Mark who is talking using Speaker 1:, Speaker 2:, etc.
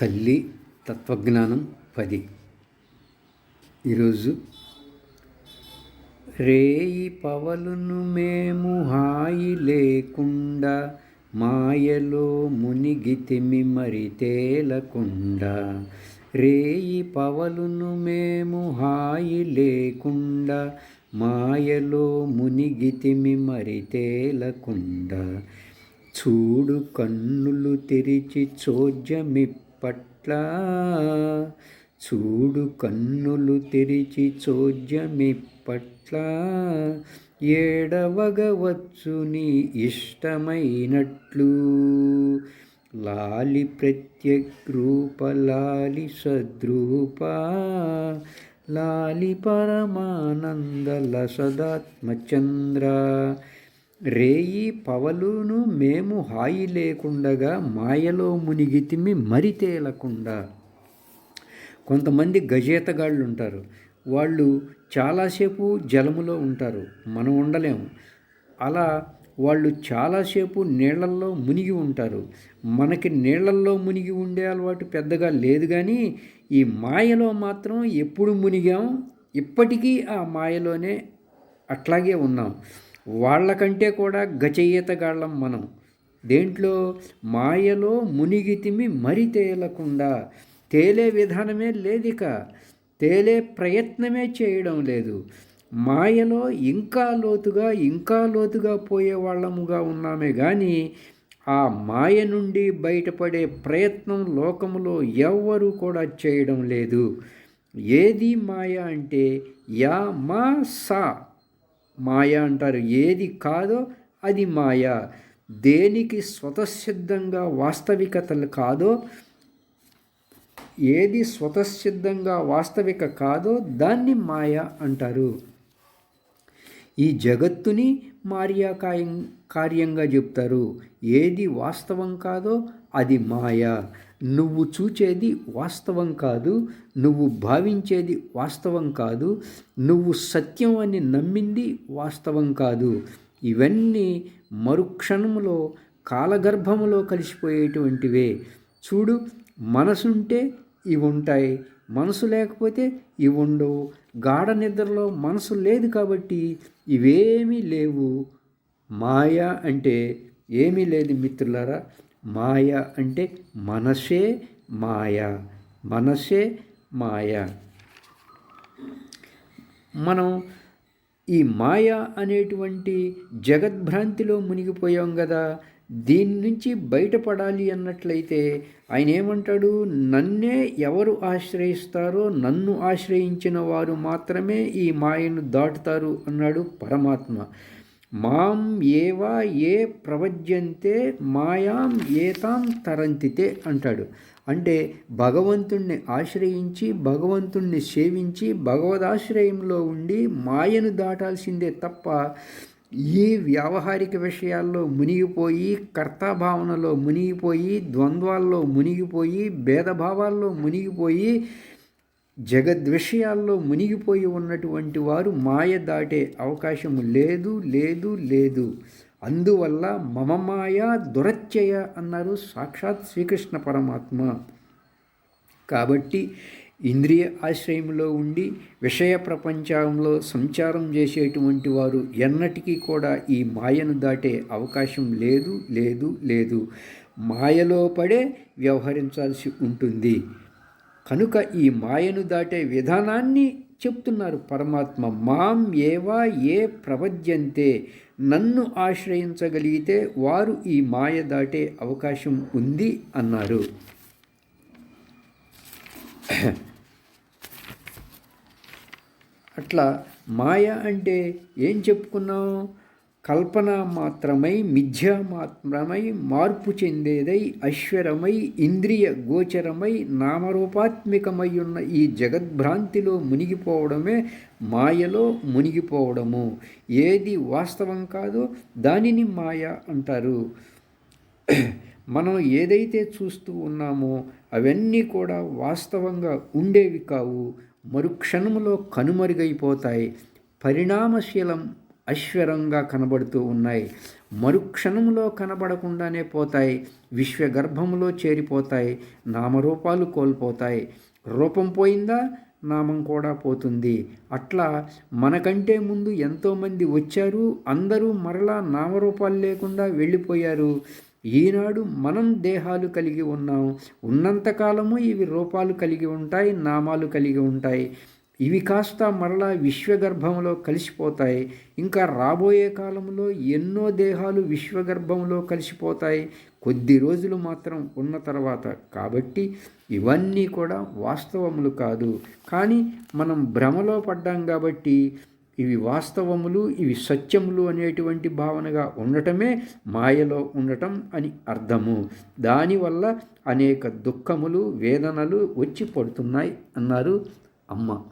Speaker 1: తల్లి తత్వజ్ఞానం పది. ఈరోజు రేయి పవలును మేము హాయి లేకుండా మాయలో మునిగితిమి మరి తేలకుండా. రేయి పవలును మేము హాయి లేకుండా మాయలో మునిగితిమి మరి తేలకుండా. చూడు కన్నులు తెరిచి చోద్యమి పట్ల చూడు కన్నులు తెరిచి చోద్యమి పట్ల ఏడవగవచ్చు నీ ఇష్టమైనట్లు. లాలి ప్రత్యగ్రూప లాలి సద్రూప లాలి పరమానంద లసదాత్మచంద్ర రేయి పవలును మేము హాయి లేకుండగా మాయలో మునిగితిమి మరి తేలకుండా. కొంతమంది గజేతగాళ్ళు ఉంటారు వాళ్ళు చాలాసేపు జలములో ఉంటారు. మనం ఉండలేము. అలా వాళ్ళు చాలాసేపు నీళ్ళల్లో మునిగి ఉంటారు. మనకి నీళ్ళల్లో మునిగి ఉండే అలవాటు పెద్దగా లేదు కానీ ఈ మాయలో మాత్రం ఎప్పుడు మునిగాం? ఇప్పటికీ ఆ మాయలోనే అట్లాగే ఉన్నాం. వాళ్ళకంటే కూడా గచయ్యతగాళ్ళం మనం. దేంట్లో మాయలో మునిగితిమి మరి తేలకుండా తేలే విధానమే లేదిక తేలే ప్రయత్నమే చేయడం లేదు. మాయలో ఇంకా లోతుగా ఇంకా లోతుగా పోయే వాళ్ళముగా ఉన్నామే కానీ ఆ మాయ నుండి బయటపడే ప్రయత్నం లోకములో ఎవ్వరూ కూడా చేయడం లేదు. ఏది మాయ అంటే యా మా సా. మాయ అంటారు. ఏది కాదో అది మాయ. దేనికి స్వతసిద్ధంగా వాస్తవికతలు కాదో ఏది స్వతసిద్ధంగా వాస్తవిక కాదో దాన్ని మాయ అంటారు. ఈ జగత్తుని మార్యాకాయం కార్యంగా చెప్తారు. ఏది వాస్తవం కాదో అది మాయ. నువ్వు చూచేది వాస్తవం కాదు. నువ్వు భావించేది వాస్తవం కాదు. నువ్వు సత్యం అని నమ్మింది వాస్తవం కాదు. ఇవన్నీ మరుక్షణములో కాలగర్భములో కలిసిపోయేటువంటివే. చూడు మనసుంటే ఇవి ఉంటాయి. మనసు లేకపోతే ఇవి ఉండవు. గాఢ నిద్రలో మనసు లేదు కాబట్టి ఇవేమీ లేవు. మాయ అంటే ఏమీ లేదు మిత్రులారా. మాయ అంటే మనసే మాయ. మనసే మాయ. మనం ఈ మాయ అనేటువంటి జగద్భ్రాంతిలో మునిగిపోయాం కదా దీని నుంచి బయటపడాలి అన్నట్లయితే ఆయన ఏమంటాడు? నన్నే ఎవరు ఆశ్రయిస్తారో నన్ను ఆశ్రయించిన వారు మాత్రమే ఈ మాయను దాటుతారు అన్నాడు పరమాత్మ. మాం ఏవా ఏ ప్రవజ్యంతే మాయాం ఏతాం తరంతితే అంటాడు. అంటే భగవంతుణ్ణి ఆశ్రయించి భగవంతుణ్ణి సేవించి భగవదాశ్రయంలో ఉండి మాయను దాటాల్సిందే తప్ప ఈ వ్యావహారిక విషయాల్లో మునిగిపోయి కర్తాభావనలో మునిగిపోయి ద్వంద్వాల్లో మునిగిపోయి భేదభావాల్లో మునిగిపోయి జగద్విషయాల్లో మునిగిపోయి ఉన్నటువంటి వారు మాయ దాటే అవకాశం లేదు లేదు లేదు. అందువల్ల మమ మాయ దురత్యయ అన్నారు సాక్షాత్ శ్రీకృష్ణ పరమాత్మ. కాబట్టి ఇంద్రియ ఆశ్రయంలో ఉండి విషయ ప్రపంచంలో సంచారం చేసేటువంటి వారు ఎన్నటికీ కూడా ఈ మాయను దాటే అవకాశం లేదు లేదు లేదు. మాయలో పడే వ్యవహరించాల్సి ఉంటుంది. కనుక ఈ మాయను దాటే విధానాన్ని చెప్తున్నారు పరమాత్మ. మాం ఏవా ఏ ప్రవద్యంతే నన్ను ఆశ్రయించగలిగితే వారు ఈ మాయ దాటే అవకాశం ఉంది అన్నారు. అట్లా మాయ అంటే ఏం చెప్పుకున్నాం? కల్పన మాత్రమై మిథ్య మాత్రమై మార్పు చెందేదై అశ్వరమై ఇంద్రియ గోచరమై నామరూపాత్మికమై ఉన్న ఈ జగద్భ్రాంతిలో మునిగిపోవడమే మాయలో మునిగిపోవడము. ఏది వాస్తవం కాదో దానిని మాయ అంటారు. మనం ఏదైతే చూస్తూ ఉన్నామో అవన్నీ కూడా వాస్తవంగా ఉండేవి కావు. మరుక్షణంలో కనుమరుగైపోతాయి. పరిణామశీలం ఐశ్వరంగా కనబడుతూ ఉన్నాయి. మరుక్షణంలో కనబడకుండానే పోతాయి. విశ్వగర్భంలో చేరిపోతాయి. నామరూపాలు కోల్పోతాయి. రూపం పోయిందా? నామం కూడా పోతుంది. అట్లా మనకంటే ముందు ఎంతోమంది వచ్చారు. అందరూ మరలా నామరూపాలు లేకుండా వెళ్ళిపోయారు. ఈనాడు మనం దేహాలు కలిగి ఉన్నాం. ఉన్నంతకాలము ఇవి రూపాలు కలిగి ఉంటాయి నామాలు కలిగి ఉంటాయి. ఇవి కాస్త మరలా విశ్వగర్భంలో కలిసిపోతాయి. ఇంకా రాబోయే కాలంలో ఎన్నో దేహాలు విశ్వగర్భంలో కలిసిపోతాయి. కొద్ది రోజులు మాత్రం ఉన్న తర్వాత. కాబట్టి ఇవన్నీ కూడా వాస్తవములు కాదు. కానీ మనం భ్రమలో పడ్డాం కాబట్టి ఇవి వాస్తవములు ఇవి సత్యములు అనేటువంటి భావనగా ఉండటమే మాయలో ఉండటం అని అర్థము. దానివల్ల అనేక దుఃఖములు వేదనలు వచ్చి పడుతున్నాయి అన్నారు అమ్మ.